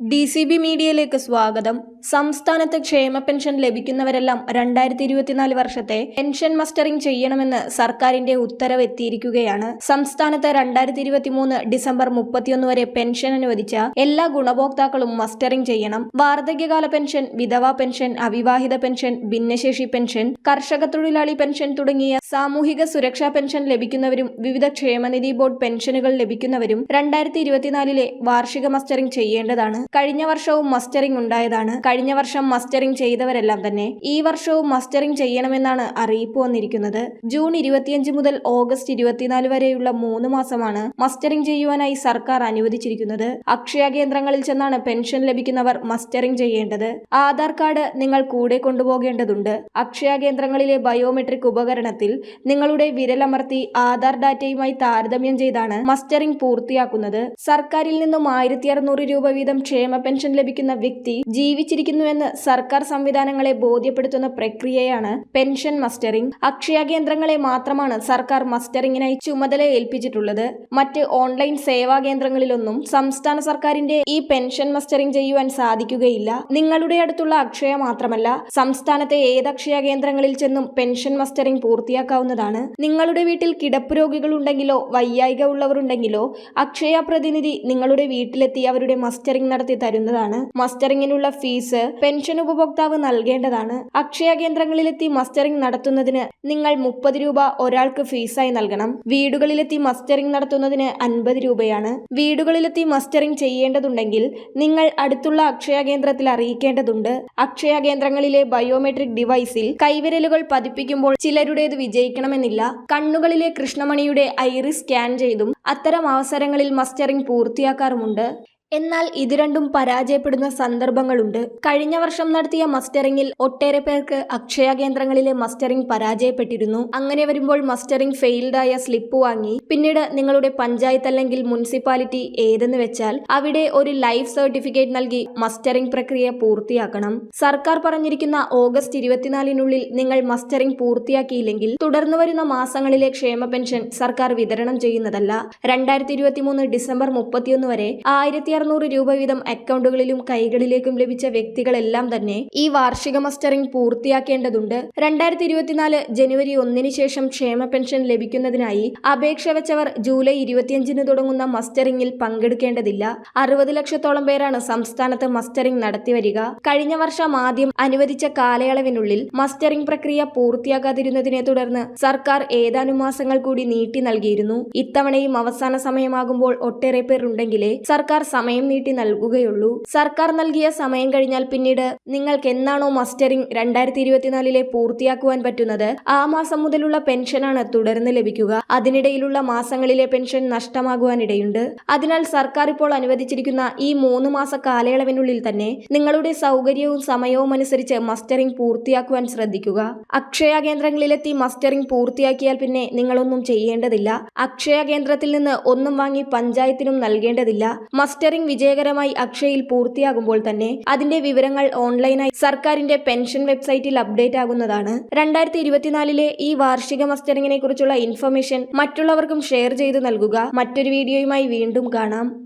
D C B മീഡിയയിലേക്ക് സ്വാഗതം. സംസ്ഥാനത്ത് ക്ഷേമ പെൻഷൻ ലഭിക്കുന്നവരെല്ലാം രണ്ടായിരത്തി ഇരുപത്തിനാല് വർഷത്തെ പെൻഷൻ മസ്റ്ററിംഗ് ചെയ്യണമെന്ന് സർക്കാരിന്റെ ഉത്തരവ് എത്തിയിരിക്കുകയാണ് സംസ്ഥാനത്ത് രണ്ടായിരത്തി ഇരുപത്തി മൂന്ന് ഡിസംബർ മുപ്പത്തിയൊന്ന് വരെ പെൻഷൻ അനുവദിച്ച എല്ലാ ഗുണഭോക്താക്കളും മസ്റ്ററിംഗ് ചെയ്യണം. വാർദ്ധക്യകാല പെൻഷൻ വിധവാ പെൻഷൻ അവിവാഹിത പെൻഷൻ ഭിന്നശേഷി പെൻഷൻ കർഷക തൊഴിലാളി പെൻഷൻ തുടങ്ങിയ സാമൂഹിക സുരക്ഷാ പെൻഷൻ ലഭിക്കുന്നവരും വിവിധ ക്ഷേമനിധി ബോർഡ് പെൻഷനുകൾ ലഭിക്കുന്നവരും രണ്ടായിരത്തി ഇരുപത്തിനാലിലെ വാർഷിക മസ്റ്ററിംഗ് ചെയ്യേണ്ടതാണ്. കഴിഞ്ഞ വർഷവും മസ്റ്ററിംഗ് ഉണ്ടായതാണ്. കഴിഞ്ഞ വർഷം മസ്റ്ററിംഗ് ചെയ്തവരെല്ലാം തന്നെ ഈ വർഷവും മസ്റ്ററിംഗ് ചെയ്യണമെന്നാണ് അറിയിപ്പ് വന്നിരിക്കുന്നത്. ജൂൺ ഇരുപത്തിയഞ്ച് മുതൽ ഓഗസ്റ്റ് ഇരുപത്തിനാല് വരെയുള്ള മൂന്ന് മാസമാണ് മസ്റ്ററിംഗ് ചെയ്യുവാനായി സർക്കാർ അനുവദിച്ചിരിക്കുന്നത്. അക്ഷയ കേന്ദ്രങ്ങളിൽ ചെന്നാണ് പെൻഷൻ ലഭിക്കുന്നവർ മസ്റ്ററിംഗ് ചെയ്യേണ്ടത്. ആധാർ കാർഡ് നിങ്ങൾ കൂടെ കൊണ്ടുപോകേണ്ടതുണ്ട്. അക്ഷയ കേന്ദ്രങ്ങളിലെ ബയോമെട്രിക് ഉപകരണത്തിൽ നിങ്ങളുടെ വിരലമർത്തി ആധാർ ഡാറ്റയുമായി താരതമ്യം ചെയ്താണ് മസ്റ്ററിംഗ് പൂർത്തിയാക്കുന്നത്. സർക്കാരിൽ നിന്നും ആയിരത്തി രൂപ വീതം ക്ഷേമ പെൻഷൻ ലഭിക്കുന്ന വ്യക്തി ജീവിച്ചിരിക്കുന്നുവെന്ന് സർക്കാർ സംവിധാനങ്ങളെ ബോധ്യപ്പെടുത്തുന്ന പ്രക്രിയയാണ് പെൻഷൻ മസ്റ്ററിംഗ്. അക്ഷയ കേന്ദ്രങ്ങളെ മാത്രമാണ് സർക്കാർ മസ്റ്ററിംഗിനായി ചുമതല ഏൽപ്പിച്ചിട്ടുള്ളത്. മറ്റ് ഓൺലൈൻ സേവാ കേന്ദ്രങ്ങളിലൊന്നും സംസ്ഥാന സർക്കാരിന്റെ ഈ പെൻഷൻ മസ്റ്ററിംഗ് ചെയ്യുവാൻ സാധിക്കുകയില്ല. നിങ്ങളുടെ അടുത്തുള്ള അക്ഷയ മാത്രമല്ല സംസ്ഥാനത്തെ ഏത് അക്ഷയ കേന്ദ്രങ്ങളിൽ ചെന്നും പെൻഷൻ മസ്റ്ററിംഗ് പൂർത്തിയാക്കാവുന്നതാണ്. നിങ്ങളുടെ വീട്ടിൽ കിടപ്പ് രോഗികളുണ്ടെങ്കിലോ വയ്യായിക ഉള്ളവരുണ്ടെങ്കിലോ അക്ഷയ പ്രതിനിധി നിങ്ങളുടെ വീട്ടിലെത്തി അവരുടെ മസ്റ്ററിംഗ് നടത്തി തരുന്നതാണ്. മസ്റ്ററിംഗിനുള്ള ഫീസ് പെൻഷൻ ഉപഭോക്താവ് നൽകേണ്ടതാണ്. അക്ഷയ കേന്ദ്രങ്ങളിലെത്തി മസ്റ്ററിംഗ് നടത്തുന്നതിന് നിങ്ങൾ മുപ്പത് രൂപ ഒരാൾക്ക് ഫീസായി നൽകണം. വീടുകളിലെത്തി മസ്റ്ററിംഗ് നടത്തുന്നതിന് അൻപത് രൂപയാണ്. വീടുകളിലെത്തി മസ്റ്ററിംഗ് ചെയ്യേണ്ടതുണ്ടെങ്കിൽ നിങ്ങൾ അടുത്തുള്ള അക്ഷയ കേന്ദ്രത്തിൽ അറിയിക്കേണ്ടതുണ്ട്. അക്ഷയ കേന്ദ്രങ്ങളിലെ ബയോമെട്രിക് ഡിവൈസിൽ കൈവിരലുകൾ പതിപ്പിക്കുമ്പോൾ ചിലരുടേത് വിജയിക്കണമെന്നില്ല. കണ്ണുകളിലെ കൃഷ്ണമണിയുടെ ഐറിസ് സ്കാൻ ചെയ്തും അത്തരം അവസരങ്ങളിൽ മസ്റ്ററിംഗ് പൂർത്തിയാക്കാറുമുണ്ട്. എന്നാൽ ഇത് രണ്ടും പരാജയപ്പെടുന്ന സന്ദർഭങ്ങളുണ്ട്. കഴിഞ്ഞ വർഷം നടത്തിയ മസ്റ്ററിംഗിൽ ഒട്ടേറെ പേർക്ക് അക്ഷയ കേന്ദ്രങ്ങളിലെ മസ്റ്ററിംഗ് പരാജയപ്പെട്ടിരുന്നു. അങ്ങനെ വരുമ്പോൾ മസ്റ്ററിംഗ് ഫെയിൽഡായ സ്ലിപ്പ് വാങ്ങി. പിന്നീട് നിങ്ങളുടെ പഞ്ചായത്ത് അല്ലെങ്കിൽ മുനിസിപ്പാലിറ്റി ഏതെന്ന് വെച്ചാൽ അവിടെ ഒരു ലൈഫ് സർട്ടിഫിക്കറ്റ് നൽകി മസ്റ്ററിംഗ് പ്രക്രിയ പൂർത്തിയാക്കണം. സർക്കാർ പറഞ്ഞിരിക്കുന്ന ഓഗസ്റ്റ് ഇരുപത്തിനാലിനുള്ളിൽ നിങ്ങൾ മസ്റ്ററിംഗ് പൂർത്തിയാക്കിയില്ലെങ്കിൽ തുടർന്നു വരുന്ന മാസങ്ങളിലെ ക്ഷേമ പെൻഷൻ സർക്കാർ വിതരണം ചെയ്യുന്നതല്ല. രണ്ടായിരത്തി ഡിസംബർ മുപ്പത്തിയൊന്ന് വരെ ആയിരത്തി അറുന്നൂറ് രൂപ വീതം അക്കൗണ്ടുകളിലും കൈകളിലേക്കും ലഭിച്ച വ്യക്തികളെല്ലാം തന്നെ ഈ വാർഷിക മസ്റ്ററിംഗ് പൂർത്തിയാക്കേണ്ടതുണ്ട്. രണ്ടായിരത്തി ഇരുപത്തിനാല് ജനുവരി ഒന്നിന് ശേഷം ക്ഷേമ പെൻഷൻ ലഭിക്കുന്നതിനായി അപേക്ഷ വെച്ചവർ ജൂലൈ ഇരുപത്തിയഞ്ചിന് തുടങ്ങുന്ന മസ്റ്ററിംഗിൽ പങ്കെടുക്കേണ്ടതില്ല. അറുപത് ലക്ഷത്തോളം പേരാണ് സംസ്ഥാനത്ത് മസ്റ്ററിംഗ് നടത്തിവരിക കഴിഞ്ഞ വർഷം ആദ്യം അനുവദിച്ച കാലയളവിനുള്ളിൽ മസ്റ്ററിംഗ് പ്രക്രിയ പൂർത്തിയാകാതിരുന്നതിനെ തുടർന്ന് സർക്കാർ ഏതാനും മാസങ്ങൾ കൂടി നീട്ടി നൽകിയിരുന്നു. ഇത്തവണയും അവസാന സമയമാകുമ്പോൾ ഒട്ടേറെ പേർ ഉണ്ടെങ്കിലേ സർക്കാർ സമയം നീട്ടി നൽകുകയുള്ളൂ. സർക്കാർ നൽകിയ സമയം കഴിഞ്ഞാൽ പിന്നീട് നിങ്ങൾക്ക് എന്നാണോ മസ്റ്ററിംഗ് രണ്ടായിരത്തി ഇരുപത്തിനാലിലെ പൂർത്തിയാക്കുവാൻ പറ്റുന്നത് ആ മാസം മുതലുള്ള പെൻഷനാണ് തുടർന്ന് ലഭിക്കുക. അതിനിടയിലുള്ള മാസങ്ങളിലെ പെൻഷൻ നഷ്ടമാകുവാനിടയുണ്ട്. അതിനാൽ സർക്കാർ ഇപ്പോൾ അനുവദിച്ചിരിക്കുന്ന ഈ മൂന്ന് മാസ കാലയളവിനുള്ളിൽ തന്നെ നിങ്ങളുടെ സൗകര്യവും സമയവും അനുസരിച്ച് മസ്റ്ററിംഗ് പൂർത്തിയാക്കുവാൻ ശ്രദ്ധിക്കുക. അക്ഷയ കേന്ദ്രങ്ങളിലെത്തി മസ്റ്ററിംഗ് പൂർത്തിയാക്കിയാൽ പിന്നെ നിങ്ങളൊന്നും ചെയ്യേണ്ടതില്ല. അക്ഷയ കേന്ദ്രത്തിൽ നിന്ന് ഒന്നും വാങ്ങി പഞ്ചായത്തിനും നൽകേണ്ടതില്ല. മസ്റ്ററിംഗ് വിജയകരമായി അക്ഷയയിൽ പൂർത്തിയാകുമ്പോൾ തന്നെ അതിന്റെ വിവരങ്ങൾ ഓൺലൈനായി സർക്കാരിന്റെ പെൻഷൻ വെബ്സൈറ്റിൽ അപ്ഡേറ്റ് ആകുന്നതാണ്. രണ്ടായിരത്തി ഇരുപത്തിനാലിലെ ഈ വാർഷിക മസ്റ്ററിംഗിനെ കുറിച്ചുള്ള ഇൻഫർമേഷൻ മറ്റുള്ളവർക്കും ഷെയർ ചെയ്തു നൽകുക. മറ്റൊരു വീഡിയോയുമായി വീണ്ടും കാണാം.